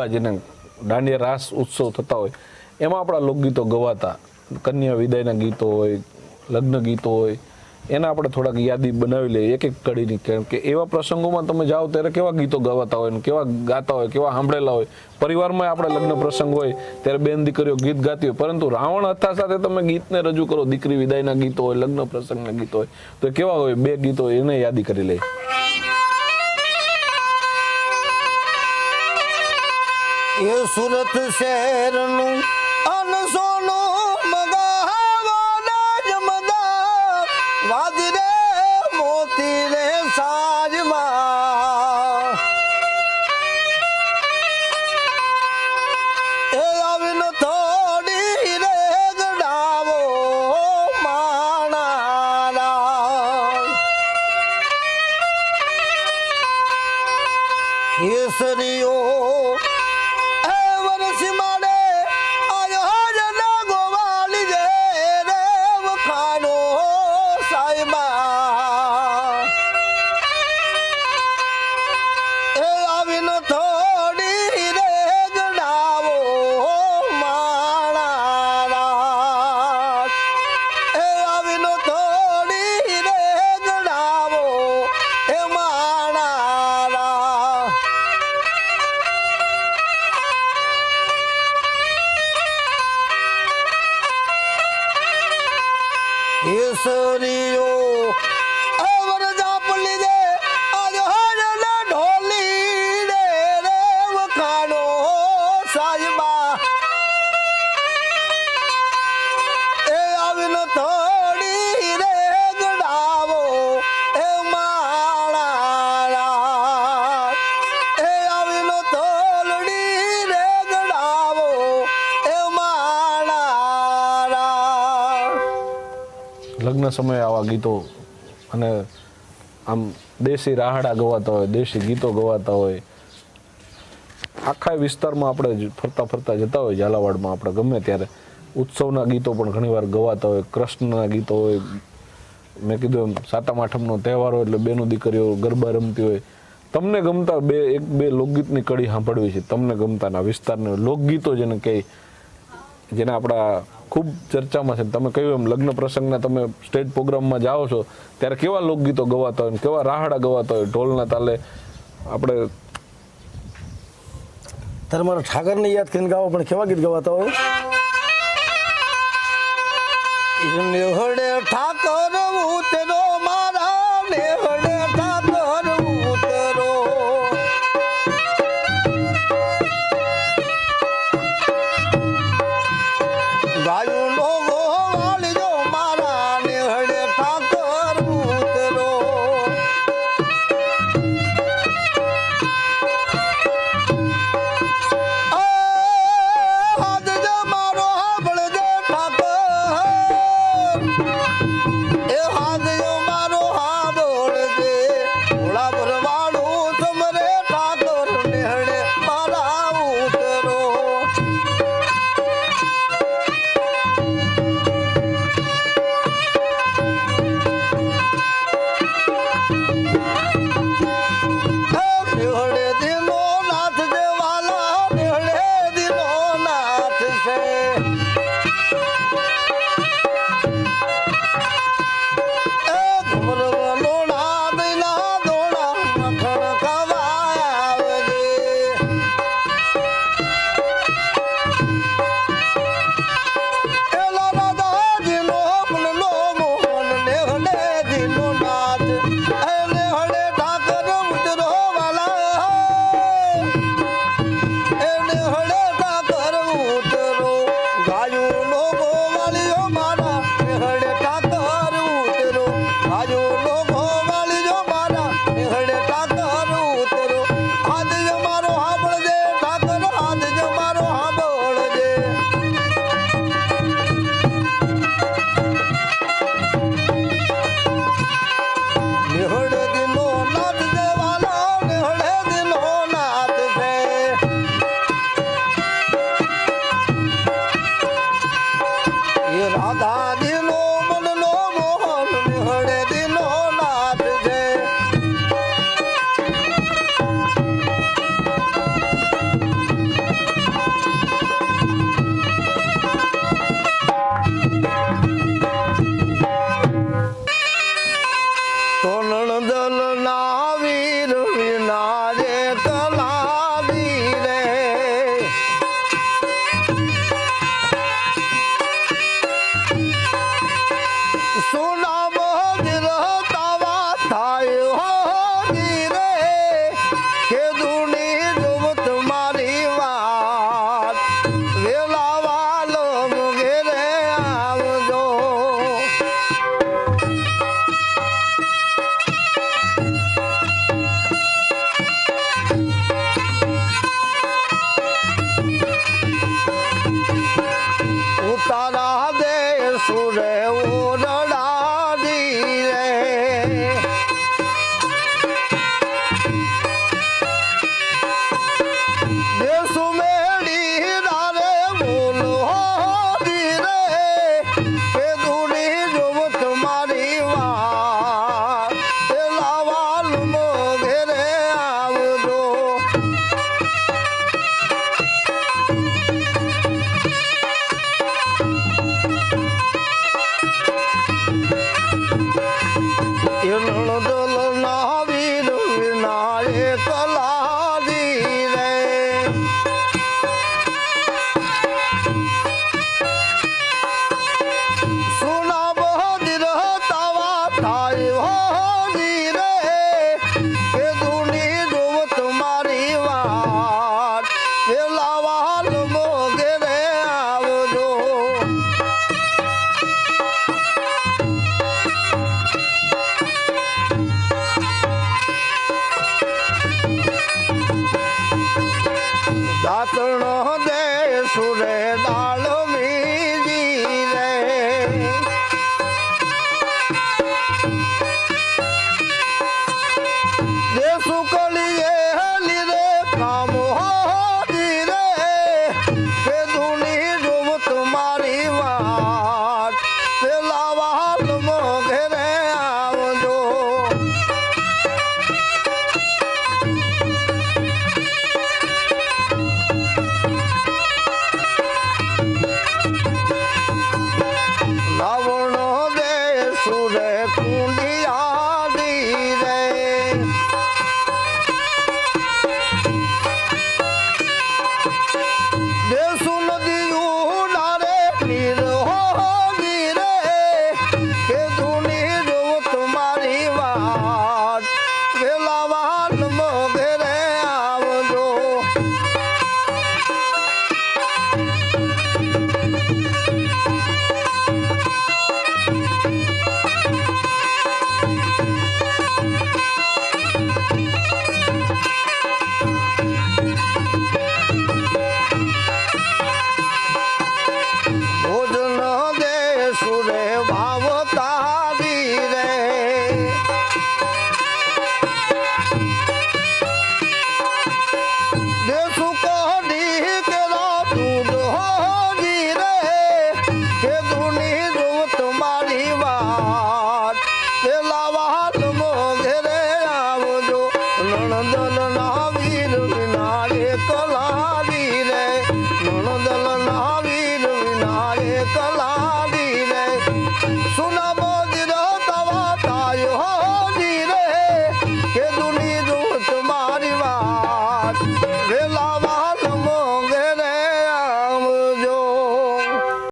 ગરબા જેને દાંડિયા રાસ ઉત્સવ થતા હોય, એમાં આપણા લોકગીતો ગવાતા. કન્યા વિદાયના ગીતો હોય, લગ્ન ગીતો હોય, એના આપણે થોડાક યાદી બનાવી લઈએ, એક એક કડીની. કેમ કે એવા પ્રસંગોમાં તમે જાઓ ત્યારે કેવા ગીતો ગાવાતા હોય ને કેવા ગાતા હોય, કેવા સાંભળેલા હોય. પરિવારમાં આપણે લગ્ન પ્રસંગ હોય, ત્યારે બેન દીકરીઓ ગીત ગાતી હોય. પરંતુ રાવણ હથા સાથે તમે ગીતને રજૂ કરો, દીકરી વિદાયના ગીતો હોય, લગ્ન પ્રસંગના ગીતો હોય, તો કેવા હોય? બે ગીતો એને યાદી કરી લઈએ. એ સુરત શહેરનું અન સોનું મગાવાના જમદા વાદરે મોતી રે સાજમાં. થોડી રે માણારા કેસરીઓ মা લગ્ન સમયે આવા ગીતો અને આમ દેશી રાહડા ગવાતા હોય, દેશી ગીતો ગવાતા હોય. આખા વિસ્તારમાં આપણે ફરતા ફરતા જતા હોય, ઝાલાવાડમાં આપણે ગમે ત્યારે. ઉત્સવના ગીતો પણ ઘણીવાર ગવાતા હોય, કૃષ્ણના ગીતો હોય. મેં કીધું એમ, સાતમ આઠમનો તહેવાર હોય એટલે બેનું દીકરીઓ ગરબા રમતી હોય. તમને ગમતા બે, એક બે લોકગીતની કડી સાંભળવી છે, તમને ગમતાના વિસ્તારને લોકગીતો જેને કહે, જેને આપણા ખૂબ ચર્ચામાં છે. તમે કહ્યું એમ લગ્ન પ્રસંગના તમે સ્ટેજ પ્રોગ્રામમાં જાઓ છો ત્યારે કેવા લોકગીતો ગવાતા હોય કેવા રાહડા ગવાતા હોય ઢોલના તાલે? આપણે તારે મારા ઠાકરને યાદ કરીને ગાવો પણ કેવા ગીત ગવાતા હોય? ઠાકર રાધા வாழுமோ